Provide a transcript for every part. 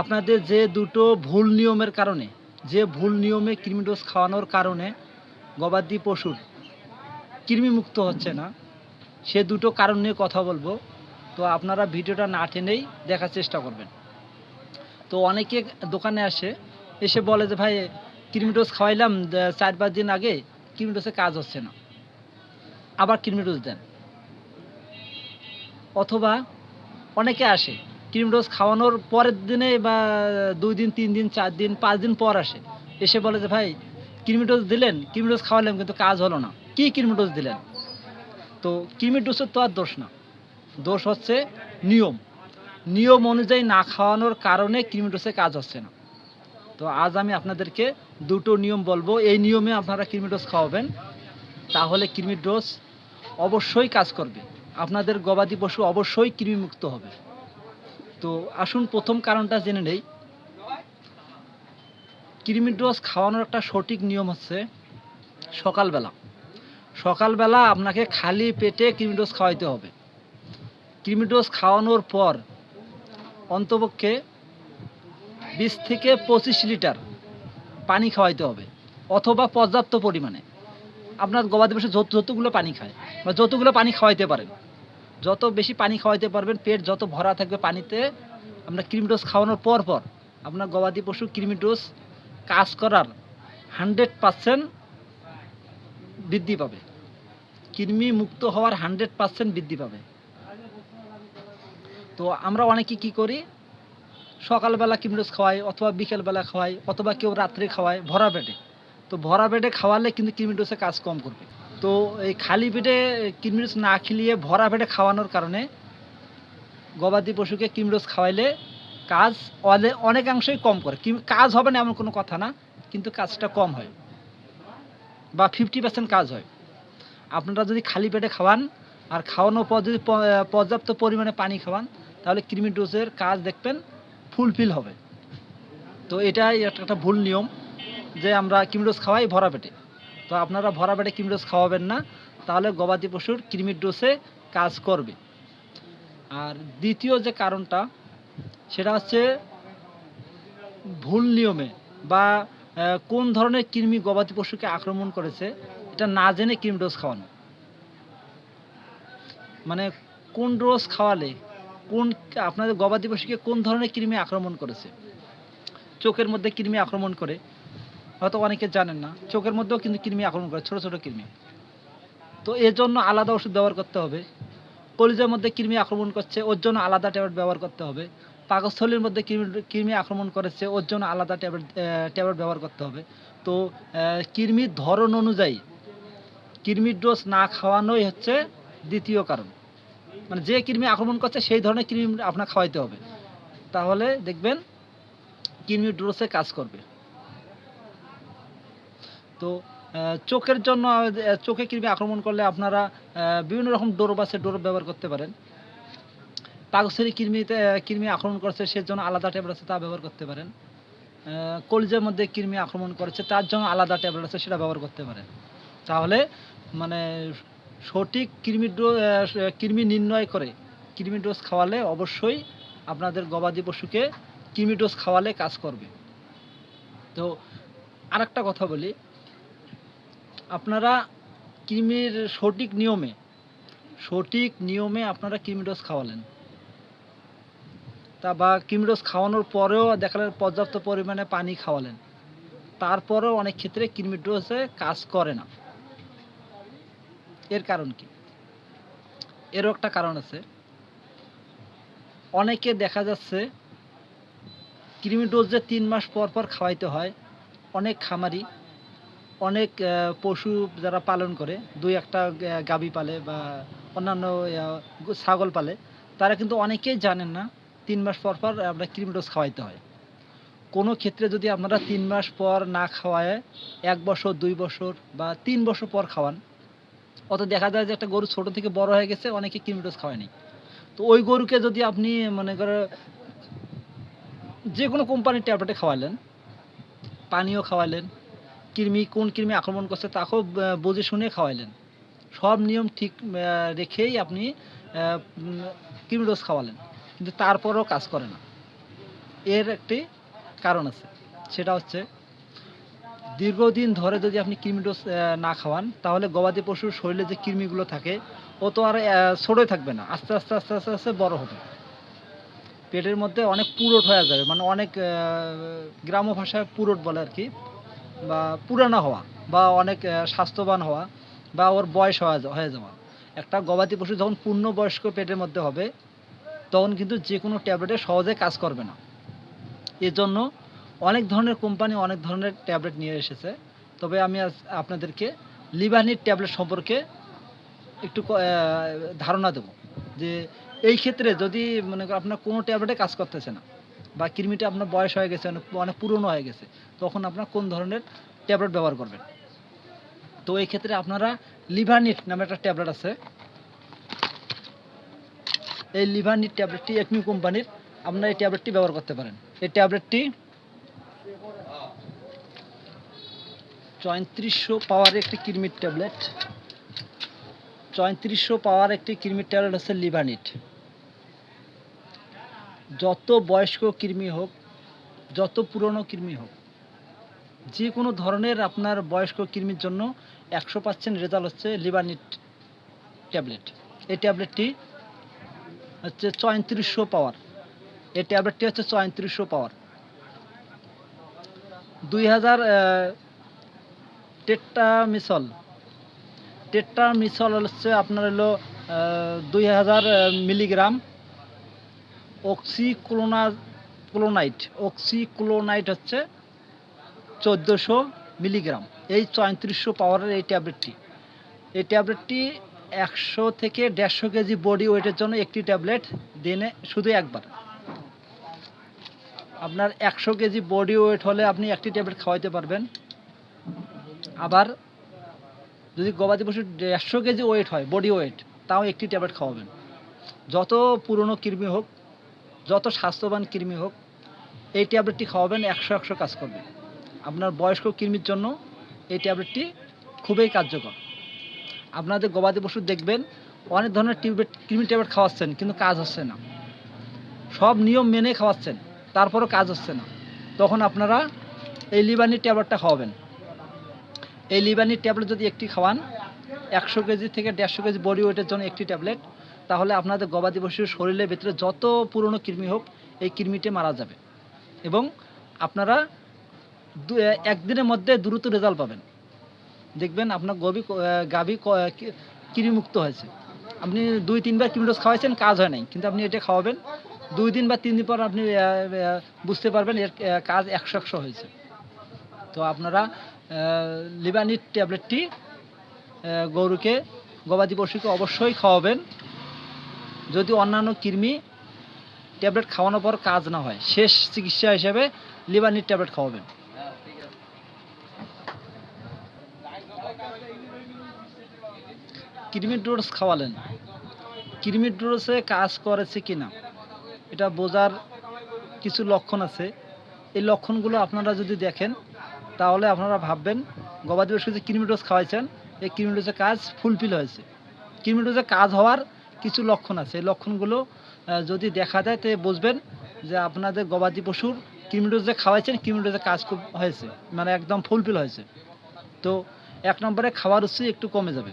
আপনাদের যে দুটো ভুল নিয়মের কারণে, যে ভুল নিয়মে কৃমি ডোজ খাওয়ানোর কারণে গবাদি পশুর কৃমিমুক্ত হচ্ছে না, সে দুটো কারণ নিয়ে কথা বলব। তো আপনারা ভিডিওটা না টেনেই দেখার চেষ্টা করবেন। তো অনেকে দোকানে আসে, এসে বলে যে, ভাই, কৃমি ডোজ খাওয়াইলাম চার পাঁচ দিন আগে কৃমি ডোজে কাজ হচ্ছে না। আবার কৃমি ডোজ দেন। অথবা অনেকে আসে ক্রিম ডোজ খাওয়ানোর পরের দিনে বা দুই দিন, তিন দিন, চার দিন, পাঁচ দিন পর আসে। এসে বলে যে, ভাই কৃমি ডোজ দিলেন? কৃমি ডোজ খাওয়ালাম কিন্তু কাজ হলো না। কি কৃমি ডোজ দিলেন? তো কৃমি ডোজের তো আর দোষ না। দোষ হচ্ছে নিয়ম। নিয়ম অনুযায়ী না খাওয়ানোর কারণে কৃমি ডোজে কাজ হচ্ছে না। তো আজ আমি আপনাদেরকে দুটো নিয়ম বলব। এই নিয়মে আপনারা কৃমি ডোজ খাওয়াবেন। তাহলে কৃমি ডোজ অবশ্যই কাজ করবে। আপনাদের গবাদি পশু অবশ্যই কৃমিমুক্ত হবে। তো আসুন প্রথম কারণটা জেনে নেই। কৃমি ডোজ খাওয়ানোর একটা সঠিক নিয়ম হচ্ছে সকালবেলা। সকালবেলা আপনাকে খালি পেটে কৃমি ডোজ খাওয়াইতে হবে। কৃমি ডোজ খাওয়ানোর পর অন্তপক্ষে বিশ থেকে পঁচিশ লিটার পানি খাওয়াইতে হবে অথবা পর্যাপ্ত পরিমাণে। আপনার গবাদি পশু যত যতগুলো পানি খায় বা যতগুলো পানি খাওয়াইতে পারেন। যত বেশি পানি খাওয়াইতে পারবেন, পেট যত ভরা থাকবে পানিতে আপনার ক্রিমি ডোজ খাওয়ানোর পর পর আপনার গবাদি পশু ক্রিমি ডোজ কাজ করার হান্ড্রেড পারসেন্ট বৃদ্ধি পাবে। কৃমি মুক্ত হওয়ার হান্ড্রেড পারসেন্ট বৃদ্ধি পাবে। তো আমরা অনেকে কি করি, সকালবেলা ক্রিমি ডোজ খাওয়াই অথবা বিকেলবেলা খাওয়াই অথবা কেউ রাত্রে খাওয়ায় ভরা পেটে। তো ভরা পেটে খাওয়ালে কিন্তু ডোজে কাজ কম করবে। তো এই খালি পেটে কৃমি ডোজ না খিলিয়ে ভরা পেটে খাওয়ানোর কারণে গবাদি পশুকে কৃমি ডোজ খাওয়াইলে কাজ অনে- অনেকাংশেই কম করে। কাজ হবে না এমন কোনো কথা না, কিন্তু কাজটা কম হয় বা ফিফটি পার্সেন্ট কাজ হয়। আপনারা যদি খালি পেটে খাওয়ান আর খাওয়ানোর পর যদি পর্যাপ্ত পরিমাণে পানি খাওয়ান, তাহলে কৃমি ডোজের কাজ দেখবেন ফুলফিল হবে। তো এটাই একটা ভুল নিয়ম যে আমরা কৃমি ডোজ খাওয়াই ভরা পেটে। তো আপনারা ভরা পেটে কৃমি ডোজ খাওয়াবেন না, তাহলে গবাদি পশুর কৃমির ডোসে কাজ করবে। আর দ্বিতীয় যে কারণটা, সেটা হচ্ছে ভুল নিয়মে বা কোন ধরনের কৃমি গবাদি পশুকে আক্রমণ করেছে, এটা না জেনে কৃমি ডোজ খাওয়ানো। মানে কোন ডোজ খাওয়ালে, কোন আপনাদের গবাদি পশুকে কোন ধরনের কৃমি আক্রমণ করেছে? চোখের মধ্যে কৃমি আক্রমণ করে হয়তো অনেকে জানেন না, চোখের মধ্যেও কিন্তু কৃমি আক্রমণ করে, ছোটো ছোটো কৃমি। তো এর জন্য আলাদা ওষুধ ব্যবহার করতে হবে। কলিজার মধ্যে কৃমি আক্রমণ করছে, ওর জন্য আলাদা ট্যাবলেট ব্যবহার করতে হবে। পাকস্থলীর মধ্যে কৃমি কৃমি আক্রমণ করেছে, ওর জন্য আলাদা ট্যাবলেট ট্যাবলেট ব্যবহার করতে হবে। তো কৃমির ধরন অনুযায়ী, কৃমির ডোজ না খাওয়ানোই হচ্ছে দ্বিতীয় কারণ। মানে যে কৃমি আক্রমণ করছে, সেই ধরনের কৃমি আপনার খাওয়াইতে হবে। তাহলে দেখবেন, কৃমির ডোজে কাজ করবে। তো চোখের জন্য চোখে কৃমি আক্রমণ করলে আপনারা বিভিন্ন রকম ডোরপ আছে ডোরপ ব্যবহার করতে পারেন। পাকস্থলী কৃমিতে কৃমি আক্রমণ করছে সে জন্য আলাদা ট্যাবলেট আছে তা ব্যবহার করতে পারেন। কলিজার মধ্যে কৃমি আক্রমণ করেছে তার জন্য আলাদা ট্যাবলেট আছে সেটা ব্যবহার করতে পারেন। তাহলে মানে সঠিক কৃমি ডো আহ, কৃমি নির্ণয় করে কৃমি ডোজ খাওয়ালে অবশ্যই আপনাদের গবাদি পশুকে কৃমি ডোজ খাওয়ালে কাজ করবে। তো আরেকটা কথা বলি আপনারা কৃমির সঠিক নিয়মে সঠিক নিয়মে আপনারা কৃমি ডোজ খাওয়ালেন। তা বা কৃমি ডোজ খাওয়ানোর পরেও দেখালেন পর্যাপ্ত পরিমাণে পানি খাওয়ালেন। তারপরেও অনেক ক্ষেত্রে কৃমি ডোজে কাজ করে না। এর কারণ কি? এরও একটা কারণ আছে। অনেকে দেখা যাচ্ছে কৃমি ডোজ যে তিন মাস পর পর খাওয়াইতে হয়, অনেক খামারি অনেক পশু যারা পালন করে, দুই একটা গাভী পালে বা অন্যান্য ছাগল পালে, তারা কিন্তু অনেকেই জানেন না, তিন মাস পর পর আমরা ক্রিম ডোজ খাওয়াইতে হয়। কোনো ক্ষেত্রে যদি আপনারা তিন মাস পর না খাওয়ায়, এক বছর, দুই বছর বা তিন বছর পর খাওয়ান অত দেখা যায় যে একটা গরু ছোট থেকে বড় হয়ে গেছে, অনেকে ক্রিম ডোজ খাওয়ায়নি। তো ওই গরুকে যদি আপনি মনে করে যে কোনো কোম্পানির ট্যাবলেটে খাওয়ালেন, পানীয় খাওয়ালেন কৃমি, কোন কৃমি আক্রমণ করছে তাকেও বুঝে শুনে খাওয়াইলেন। সব নিয়ম ঠিক রেখেই আপনি কৃমি ডোজ খাওয়ালেন। কিন্তু তারপরও কাজ করে না। এর একটি কারণ আছে। সেটা হচ্ছে, দীর্ঘদিন ধরে যদি আপনি কৃমি ডোজ না খাওয়ান, তাহলে গবাদি পশুর শরীরে যে কৃমিগুলো থাকে, ও তো আর ছোটই থাকবে না। আস্তে আস্তে আস্তে আস্তে আস্তে বড় হবে। পেটের মধ্যে অনেক পুরোট হয়ে যাবে। মানে অনেক গ্রাম্য ভাষায় পুরোট বলে আর কি। বা পুরানো হওয়া বা অনেক স্বাস্থ্যবান হওয়া বা ওর বয়স হয়ে যাওয়া। একটা গবাদি পশু যখন পূর্ণ বয়স্ক পেটের মধ্যে হবে, তখন কিন্তু যে কোনো ট্যাবলেটে সহজে কাজ করবে না। এর জন্য অনেক ধরনের কোম্পানি অনেক ধরনের ট্যাবলেট নিয়ে এসেছে। তবে আমি আজ আপনাদেরকে লিভানির ট্যাবলেট সম্পর্কে একটু ধারণা দেব। যে এই ক্ষেত্রে যদি মনে করেন আপনার কোনো ট্যাবলেটে কাজ করতেছে না বা কৃমিটা আপনার বয়স হয়ে গেছে, অনেক পুরনো হয়ে গেছে, তখন আপনার কোন ধরনের ট্যাবলেট ব্যবহার করবেন? তো এই ক্ষেত্রে আপনারা লিভানিট নামে একটা ট্যাবলেট আছে। এই লিভানিট ট্যাবলেটটি একমি কোম্পানির আপনারা এই ট্যাবলেটটি ব্যবহার করতে পারেন। এই ট্যাবলেটটি চৌত্রিশশো পাওয়ার একটি কৃমির ট্যাবলেট। চৌত্রিশশো পাওয়ার একটি কৃমির ট্যাবলেট হচ্ছে লিভানিট। যত বয়স্ক কৃমি হোক, যত পুরনো কৃমি হোক, যে কোনো ধরনের আপনার বয়স্ক কৃমির জন্য একশো পার্সেন্ট রেজাল্ট হচ্ছে লিভানিট ট্যাবলেট এই ট্যাবলেটটি হচ্ছে চৌত্রিশশো পাওয়ার এই ট্যাবলেটটি হচ্ছে চৌত্রিশশো পাওয়ার দুই হাজার টেট্টা মিসল টেট্টা মিসল হচ্ছে আপনার হলো দুই হাজার মিলিগ্রাম অক্সিক্লোনা ক্লোনাইট অক্সিক্লোনাইট হচ্ছে চোদ্দোশো মিলিগ্রাম। এই চৌত্রিশশো পাওয়ারের এই ট্যাবলেটটি। এই ট্যাবলেটটি একশো থেকে দেড়শো কেজি বডি ওয়েটের জন্য একটি ট্যাবলেট দিনে শুধু একবার। আপনার একশো কেজি বডি ওয়েট হলে আপনি একটি ট্যাবলেট খাওয়াইতে পারবেন। আবার যদি গবাদি পশুর দেড়শো K G weight, body weight, তাও একটি ট্যাবলেট খাওয়াবেন। যত পুরনো কৃমি হোক যত স্বাস্থ্যবান কৃমি হোক, এই ট্যাবলেটটি খাওয়াবেন একশো একশো কাজ করবে। আপনার বয়স্ক কৃমির জন্য এই ট্যাবলেটটি খুবই কার্যকর। আপনাদের গবাদি পশু দেখবেন, অনেক ধরনের টিউবেট কৃমি ট্যাবলেট খাওয়াচ্ছেন, কিন্তু কাজ হচ্ছে না। সব নিয়ম মেনে খাওয়াচ্ছেন, তারপরও কাজ হচ্ছে না। তখন আপনারা এই লিবানির ট্যাবলেটটা খাওয়াবেন। এই লিবানির ট্যাবলেট যদি একটি খাওয়ান, একশো কেজি থেকে দেড়শো কেজি বডি ওয়েটের জন্য একটি ট্যাবলেট তাহলে আপনাদের গবাদি পশুর শরীরের ভিতরে যত পুরনো কৃমি হোক, এই কৃমিটি মারা যাবে। এবং আপনারা একদিনের মধ্যে দ্রুত রেজাল্ট পাবেন। দেখবেন আপনার গবি গাভী কৃমিমুক্ত হয়েছে। আপনি দুই, তিনবার কৃমিডোজ খাওয়াইছেন, কাজ হয় নাই। কিন্তু আপনি এটা খাওয়াবেন, দুই দিন বা তিন দিন পর আপনি বুঝতে পারবেন এর কাজ একশো একশো হয়েছে। তো আপনারা লিবানির ট্যাবলেটটি গরুকে, গবাদি পশুকে অবশ্যই খাওয়াবেন। যদি অন্যান্য কৃমি ট্যাবলেট খাওয়ানোর পর কাজ না হয়, শেষ চিকিৎসা হিসেবে লিবানিট ট্যাবলেট খাওয়াবেন। কৃমির ডোজ খাওয়ালেন। কৃমির ডোজে কাজ করেছে কি না এটা বোঝার কিছু লক্ষণ আছে। এই লক্ষণগুলো আপনারা যদি দেখেন, তাহলে আপনারা ভাববেন, গবাদি পশু যে কৃমি ডোজ খাওয়াইছেন, এই কৃমি ডোজের কাজ ফুলফিল হয়েছে। কৃমি ডোজে কাজ হওয়ার কিছু লক্ষণ আছে। এই লক্ষণগুলো যদি দেখা যায়, তো বুঝবেন যে আপনাদের গবাদি পশুর কৃমি ডোজ যে খাওয়াইছেন কৃমি ডোজে কাজ খুব হয়েছে। মানে একদম ফুলফিল হয়েছে। তো এক নম্বরে খাওয়ার রুচি একটু কমে যাবে।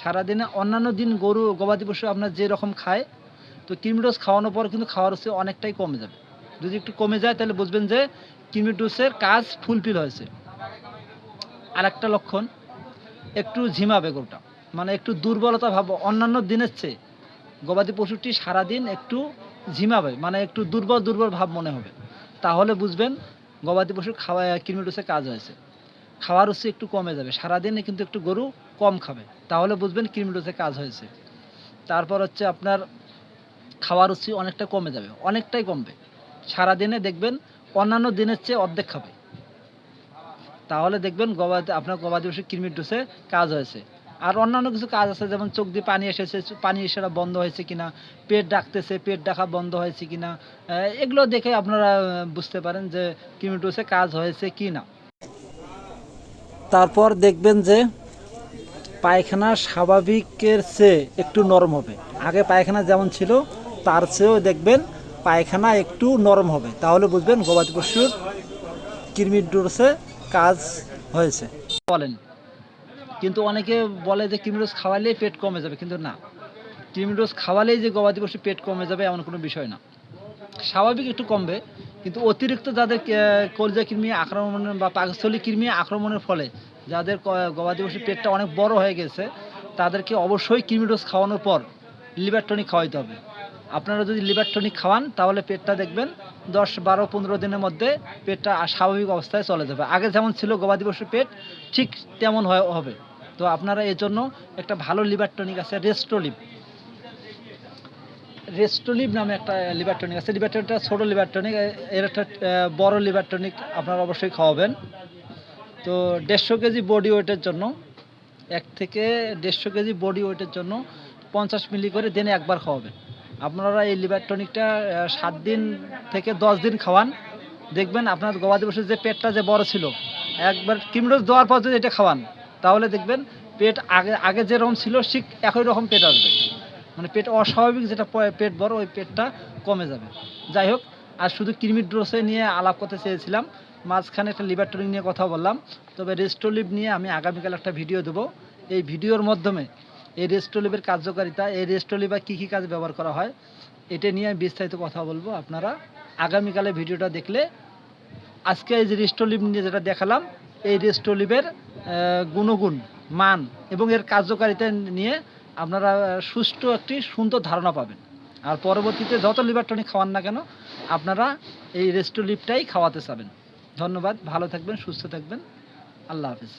সারাদিনে অন্যান্য দিন গরু, গবাদি পশু আপনার যে রকম খায়, তো কৃমি ডোজ খাওয়ানোর পর কিন্তু খাওয়ার রুচি অনেকটাই কমে যাবে। যদি একটু কমে যায়, তাহলে বুঝবেন যে কৃমি ডোজের কাজ ফুলফিল হয়েছে। আর একটা লক্ষণ, একটু ঝিমাবে গরুটা মানে একটু দুর্বলতা ভাব, অন্যান্য দিনের চেয়ে গবাদি পশুটি সারাদিন একটু ঝিমাবে মানে একটু দুর্বল দুর্বল ভাব মনে হবে। তাহলে বুঝবেন গবাদি পশুর খাওয়া ডোজে কাজ হয়েছে। খাওয়ার রুচি একটু কমে যাবে, সারাদিনে কিন্তু একটু গরু কম খাবে। তাহলে বুঝবেন ডোজে কাজ হয়েছে। তারপর হচ্ছে আপনার খাওয়ার রুচি অনেকটা কমে যাবে, অনেকটাই কমবে। সারাদিনে দেখবেন অন্যান্য দিনের চেয়ে অর্ধেক খাবে। তাহলে দেখবেন গবাদি, আপনার গবাদি পশু কৃমির ডোসে কাজ হয়েছে। আর অন্যান্য কিছু কাজ আছে, যেমন চোখ দিয়ে পানি এসেছে পানি এসারা বন্ধ হয়েছে কিনা, পেট ডাকতেছে, পেট ডাকা বন্ধ হয়েছে কিনা এগুলো দেখে আপনারা বুঝতে পারেন যে কৃমি ডোসে কাজ হয়েছে কি না তারপর দেখবেন যে পায়খানা স্বাভাবিকের চেয়ে একটু নরম হবে। আগে পায়খানা যেমন ছিল, তার চেয়েও দেখবেন পায়খানা একটু নরম হবে। তাহলে বুঝবেন গবাদি পশুর কৃমির ডোসে কাজ হয়েছে। বলেন কিন্তু অনেকে বলে যে কৃমি ডোজ খাওয়ালেই পেট কমে যাবে, কিন্তু না। কৃমি ডোজ খাওয়ালেই যে গবাদি পশুর পেট কমে যাবে এমন কোনো বিষয় না। স্বাভাবিক একটু কমবে, কিন্তু অতিরিক্ত যাদের কলজা কৃমি আক্রমণ বা পাকস্থলী কৃমি আক্রমণের ফলে যাদের গবাদি পশুর পেটটা অনেক বড় হয়ে গেছে, তাদেরকে অবশ্যই কৃমি ডোজ খাওয়ানোর পর লিভার টনিক খাওয়াইতে হবে। আপনারা যদি লিভার টনিক খাওয়ান, তাহলে পেটটা দেখবেন দশ, বারো, পনেরো দিনের মধ্যে পেটটা স্বাভাবিক অবস্থায় চলে যাবে। আগে যেমন ছিল গবাদি পশুর পেট, ঠিক তেমন হবে। তো আপনারা এর জন্য একটা ভালো লিভার টনিক আছে রেস্টোলিভ রেস্টোলিভ নামে একটা লিভার টনিক আছে। লিভার টনিকটা ছোটো লিভার টনিক এর একটা বড় লিভার টনিক আপনারা অবশ্যই খাওয়াবেন। তো দেড়শো কেজি বডি ওয়েটের জন্য, এক থেকে দেড়শো কেজি বডি ওয়েটের জন্য পঞ্চাশ মিলি করে দিনে একবার খাওয়াবেন। আপনারা এই লিভার টনিকটা সাত দিন থেকে দশ দিন খাওয়ান। দেখবেন আপনার গবাদি পশুর যে পেটটা যে বড় ছিল, একবার কিমডোজ দেওয়ার পর যদি এটা খাওয়ান তাহলে দেখবেন পেট আগে আগে যেরকম ছিল, ঠিক একই রকম পেট আসবে। মানে পেট অস্বাভাবিক, যেটা পেট বড়, ওই পেটটা কমে যাবে। যাই হোক, আর শুধু কৃমির ড্রোসে নিয়ে আলাপ করতে চেয়েছিলাম। মাঝখানে একটা লিভার নিয়ে কথা বললাম। তবে রেস্টোলিভ নিয়ে আমি আগামীকাল একটা ভিডিও দেবো। এই ভিডিওর মাধ্যমে এই রেস্টোলিভের কার্যকারিতা, এই রেস্টোলিভা কী কী কাজে ব্যবহার করা হয়, এটা নিয়ে আমি বিস্তারিত কথা বলব। আপনারা আগামীকালে ভিডিওটা দেখলে আজকে এই যে রেস্টোলিভ নিয়ে যেটা দেখালাম, এই রেস্টোলিভের গুণগুণ, মান এবং এর কার্যকারিতা নিয়ে আপনারা সুষ্ঠু একটি সুন্দর ধারণা পাবেন। আর পরবর্তীতে যত লিভার টনিক খাওয়ান না কেন, আপনারা এই রেস্টোলিপটাই খাওয়াতে চাবেন। ধন্যবাদ, ভালো থাকবেন, সুস্থ থাকবেন। আল্লাহ হাফিজ।